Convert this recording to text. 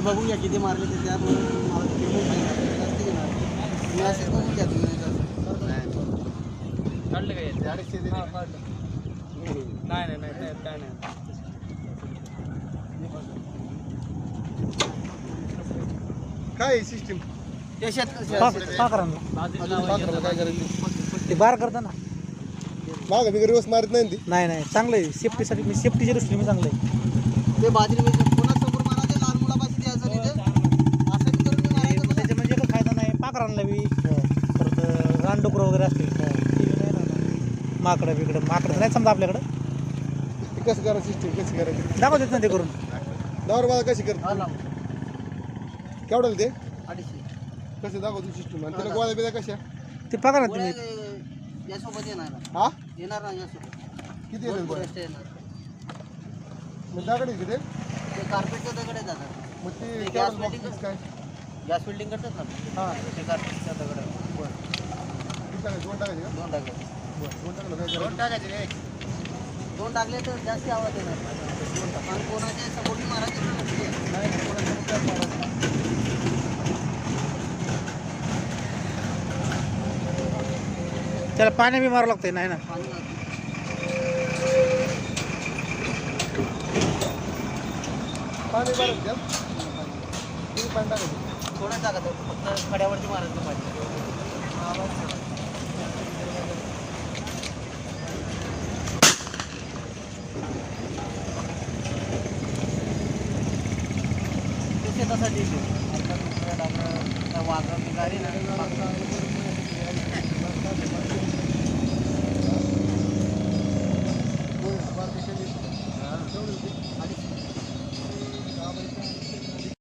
बघूया किती मारले ते तुम्ही असेच बघून घ्या तुम्ही काढले काय ते अडीचशे. नाही नाही नाही काय नाही काय सिस्टीम ते शेत ते बार करताना मागं बिगर दिवस मारत नाही ना ती नाही नाही चांगलं आहे सेफ्टीसाठी मी सेफ्टीच्या दृष्टीने मी चांगलं आहे ते बाजरी पाकरांना बी परत रानडुकर वगैरे असतील. ते बी नाही राहणार. माकडं बिकडं. माकडं नाही समजा आपल्याकडं. ती कसं करा सिस्टीम कशी करायची? दाखवतात ना ते करून. मला कशी कर लाव. केवढ्याला ते? अडीचशे. कसं दाखवतो सिस्टीम आणि त्याला गोळ्या बिळ्या कशा? ते पका ना तुम्ही. यासोबत येणार. ना हा? येणार ना यासोबत. किती दोन येतात गोळ्या? येणार. मग दाखवली का ते कार्पेटच्या दगडे जातात. मग ते काय? गॅस बिल्डिंग करतात ना? हा. ते दगड दोन टाकायचे का दोन टाकले दोन टाकलं काय दोन करायचं टाकायचे रे. दोन टाकले तर जास्त आवाज़ येणार. दोन टाक. आणि कोणाच्या समोर मारायचे. नाही. काय. त्याला पाणी बी मारावं लागतंय नाही ना? पाणी लागतं. पाणी किती पाणी टाकायचं थोडं जागा फक्त कड्यावरती मारायचं पाहिजे. शेतासाठी वाघ निघाली ना